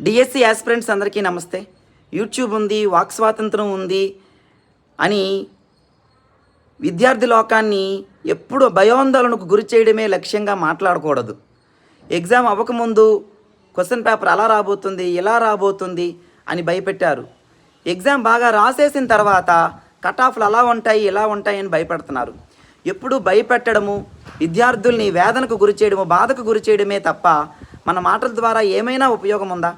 DSC aspirants అందరికీ నమస్తే. YouTube ఉంది వాక్ స్వాతంత్రం ఉంది అని విద్యార్థి లోకాన్ని ఎప్పుడు భయోందోళనకు గురి చేయడమే లక్ష్యంగా మాట్లాడకూడదు. ఎగ్జామ్ అవ్వకముందు క్వశ్చన్ పేపర్ అలా రాబోతుంది ఇలా రాబోతుంది అని భయపెట్టారు. ఎగ్జామ్ బాగా రాసేసిన తర్వాత కట్ ఆఫ్లు అలా ఉంటాయి ఇలా ఉంటాయి అని భయపెడుతున్నారు. ఎప్పుడు భయపెట్టడము విద్యార్థుల్ని వేదనకు గురి చేయడము బాధకు గురి చేయడమే తప్ప మన మాటల ద్వారా ఏమైనా ఉపయోగం ఉందా?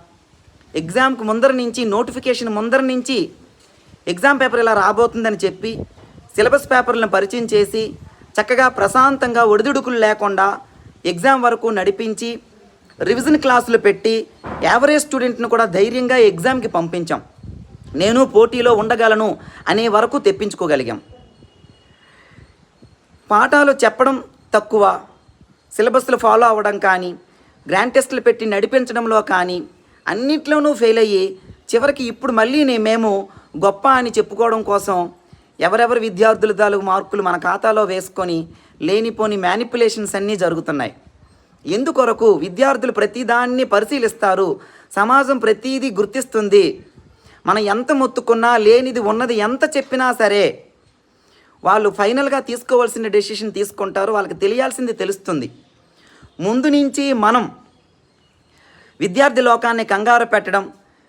ఎగ్జామ్కి ముందర నుంచి నోటిఫికేషన్ ముందర నుంచి ఎగ్జామ్ పేపర్ ఇలా రాబోతుందని చెప్పి సిలబస్ పేపర్లను పరిచయం చేసి చక్కగా ప్రశాంతంగా ఒడిదుడుకులు లేకుండా ఎగ్జామ్ వరకు నడిపించి రివిజన్ క్లాసులు పెట్టి యావరేజ్ స్టూడెంట్ను కూడా ధైర్యంగా ఎగ్జామ్కి పంపించాం. నేను పోటీలో ఉండగలను అనే వరకు తెప్పించుకోగలిగాం. పాఠాలు చెప్పడం తక్కువ సిలబస్లు ఫాలో అవ్వడం కానీ గ్రాండ్ టెస్టులు పెట్టి నడిపించడంలో కానీ అన్నిట్లోనూ ఫెయిల్ అయ్యి చివరికి ఇప్పుడు మళ్ళీ మేము గొప్ప అని చెప్పుకోవడం కోసం ఎవరెవరి విద్యార్థుల తాలూకు మార్కులు మన ఖాతాలో వేసుకొని లేనిపోని మ్యానిపులేషన్స్ అన్నీ జరుగుతున్నాయి. ఎందుకొరకు విద్యార్థులు ప్రతిదాన్ని పరిశీలిస్తారు సమాజం ప్రతిదీ గుర్తిస్తుంది. మనం ఎంత మొత్తుకున్నా లేనిది ఉన్నది ఎంత చెప్పినా సరే వాళ్ళు ఫైనల్గా తీసుకోవాల్సిన డెసిషన్ తీసుకుంటారు వాళ్ళకి తెలియాల్సింది తెలుస్తుంది. ముందు నుంచి మనం విద్యార్థి లోకాన్ని కంగారు పెట్టడం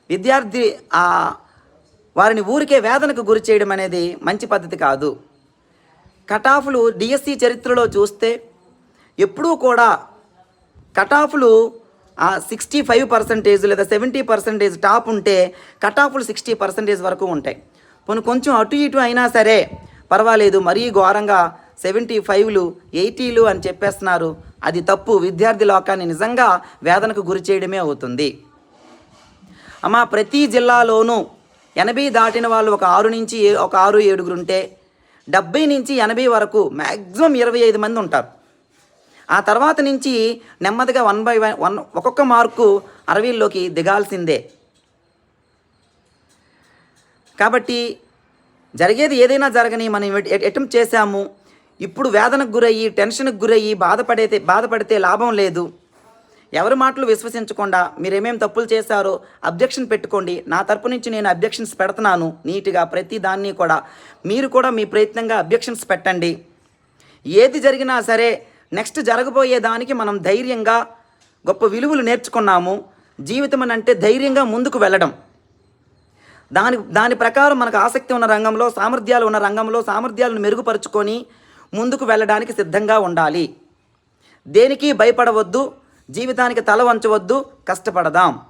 విద్యార్థి వారిని ఊరికే వేదనకు గురి చేయడం అనేది మంచి పద్ధతి కాదు. కటాఫ్లు డిఎస్సి చరిత్రలో చూస్తే ఎప్పుడూ కూడా కటాఫ్లు సిక్స్టీ ఫైవ్ పర్సెంటేజ్ లేదా సెవెంటీ పర్సెంటేజ్ టాప్ ఉంటే కటాఫ్లు సిక్స్టీ పర్సెంటేజ్ వరకు ఉంటాయి. కొన్ని కొంచెం అటు ఇటు అయినా సరే పర్వాలేదు మరీ ఘోరంగా సెవెంటీ ఫైవ్లు ఎయిటీలు అని చెప్పేస్తున్నారు. అది తప్పు. విద్యార్థి లోకాన్ని నిజంగా వేదనకు గురి చేయడమే అవుతుంది. అమ్మా ప్రతి జిల్లాలోనూ ఎనభై దాటిన వాళ్ళు ఒక ఆరు నుంచి ఒక ఆరు ఏడుగురు ఉంటే డెబ్బై నుంచి ఎనభై వరకు మ్యాక్సిమం ఇరవై ఐదు మంది ఉంటారు. ఆ తర్వాత నుంచి నెమ్మదిగా వన్ బై వన్ ఒక్కొక్క మార్కు అరవీల్లోకి దిగాల్సిందే. కాబట్టి జరిగేది ఏదైనా జరగని మనం అటెంప్ట్ చేశాము ఇప్పుడు వేదనకు గురయ్యి టెన్షన్కి గురయ్యి బాధపడితే బాధపడితే లాభం లేదు. ఎవరి మాటలు విశ్వసించకుండా మీరేమేం తప్పులు చేశారో అబ్జెక్షన్ పెట్టుకోండి. నా తరపు నుంచి నేను అబ్జెక్షన్స్ పెడుతున్నాను. నీట్గా ప్రతి దాన్ని కూడా మీరు కూడా మీ ప్రయత్నంగా అబ్జెక్షన్స్ పెట్టండి. ఏది జరిగినా సరే నెక్స్ట్ జరగబోయే దానికి మనం ధైర్యంగా గొప్ప విలువలు నేర్చుకున్నాము. జీవితం అని అంటే ధైర్యంగా ముందుకు వెళ్ళడం. దాని దాని ప్రకారం మనకు ఆసక్తి ఉన్న రంగంలో సామర్థ్యాలు ఉన్న రంగంలో సామర్థ్యాలను మెరుగుపరుచుకొని ముందుకు వెళ్ళడానికి సిద్ధంగా ఉండాలి. దేనికి భయపడవద్దు జీవితానికి తల వంచవద్దు కష్టపడదాం.